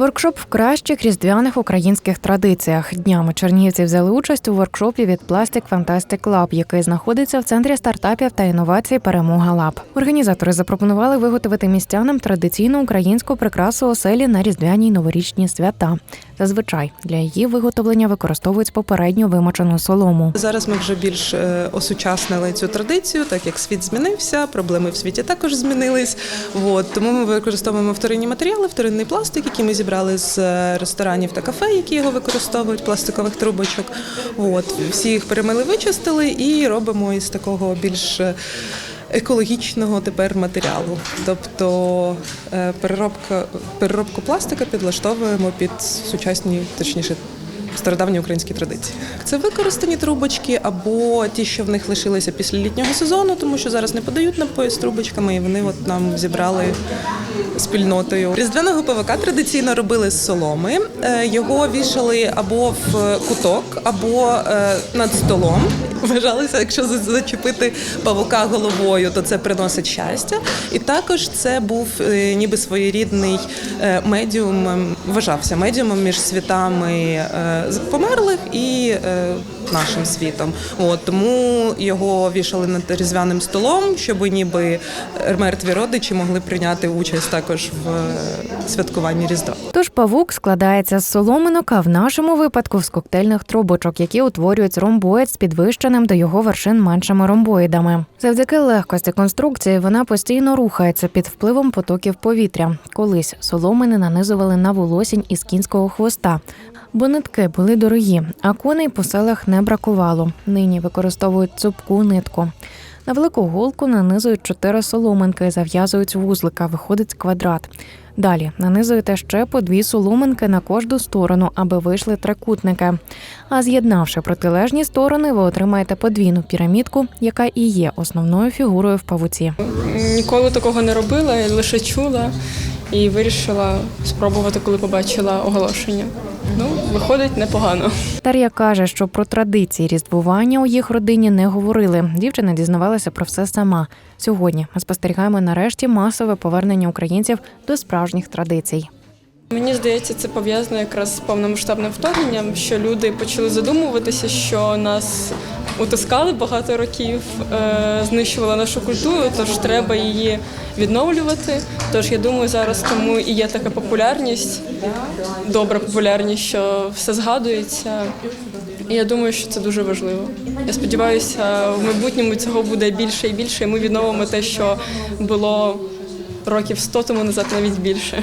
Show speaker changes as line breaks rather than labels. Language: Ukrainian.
Воркшоп в кращих різдвяних українських традиціях. Днями чернігівці взяли участь у воркшопі від Plastic Fantastic Lab, який знаходиться в центрі стартапів та інновацій Перемога Лаб. Організатори запропонували виготовити містянам традиційну українську прикрасу оселі на різдвяні й новорічні свята. Зазвичай для її виготовлення використовують попередньо вимочену солому.
Зараз ми вже більш е, осучаснили цю традицію, так як світ змінився, проблеми в світі також змінились. От, тому ми використовуємо вторинні матеріали, вторинний пластик, який ми зібрали з е, ресторанів та кафе, які його використовують, пластикових трубочок. От, всі їх перемили, вичистили і робимо із такого більш е, екологічного тепер матеріалу. Тобто е, переробка, переробку пластика підлаштовуємо під сучасні, точніше, стародавні українські традиції. Це використані трубочки або ті, що в них лишилися після літнього сезону, тому що зараз не подають напої з трубочками, і вони от нам зібрали спільнотою. Різдвяного павука традиційно робили з соломи. Е, Його вішали або в куток, або е, над столом. Вважалося, якщо зачепити павука головою, то це приносить щастя. І також це був е, ніби своєрідний медіум, вважався медіумом між світами померлих і е, нашим світом. От тому його вішали над різдвяним столом, щоб ніби мертві родичі могли прийняти участь також в е, святкуванні Різдва.
Тож павук складається з соломинок, а в нашому випадку з коктейльних трубочок, які утворюють ромбоїд з підвищеним до його вершин меншими ромбоїдами. Завдяки легкості конструкції вона постійно рухається під впливом потоків повітря. Колись соломини нанизували на волосінь із кінського хвоста, бо нитки були дорогі, а коней по селах не бракувало. Нині використовують цупку нитку. На велику голку нанизують чотири соломинки зав'язують вузлика, виходить квадрат. Далі нанизуєте ще по дві соломинки на кожну сторону, аби вийшли трикутники. А з'єднавши протилежні сторони, ви отримаєте подвійну пірамідку, яка і є основною фігурою в павуці.
Ніколи такого не робила, я лише чула і вирішила спробувати, коли побачила оголошення. Ну, виходить непогано.
Дар'я каже, що про традиції різдвування у їх родині не говорили. Дівчина дізнавалася про все сама. Сьогодні ми спостерігаємо нарешті масове повернення українців до справжніх традицій.
Мені здається, це пов'язано якраз з повномасштабним вторгненням, що люди почали задумуватися, що нас утискали багато років, е, знищували нашу культуру, тож треба її відновлювати. Тож я думаю, зараз тому і є така популярність, добра популярність, що все згадується. І я думаю, що це дуже важливо. Я сподіваюся, в майбутньому цього буде більше і більше, і ми відновимо те, що було років 100 тому назад, навіть більше.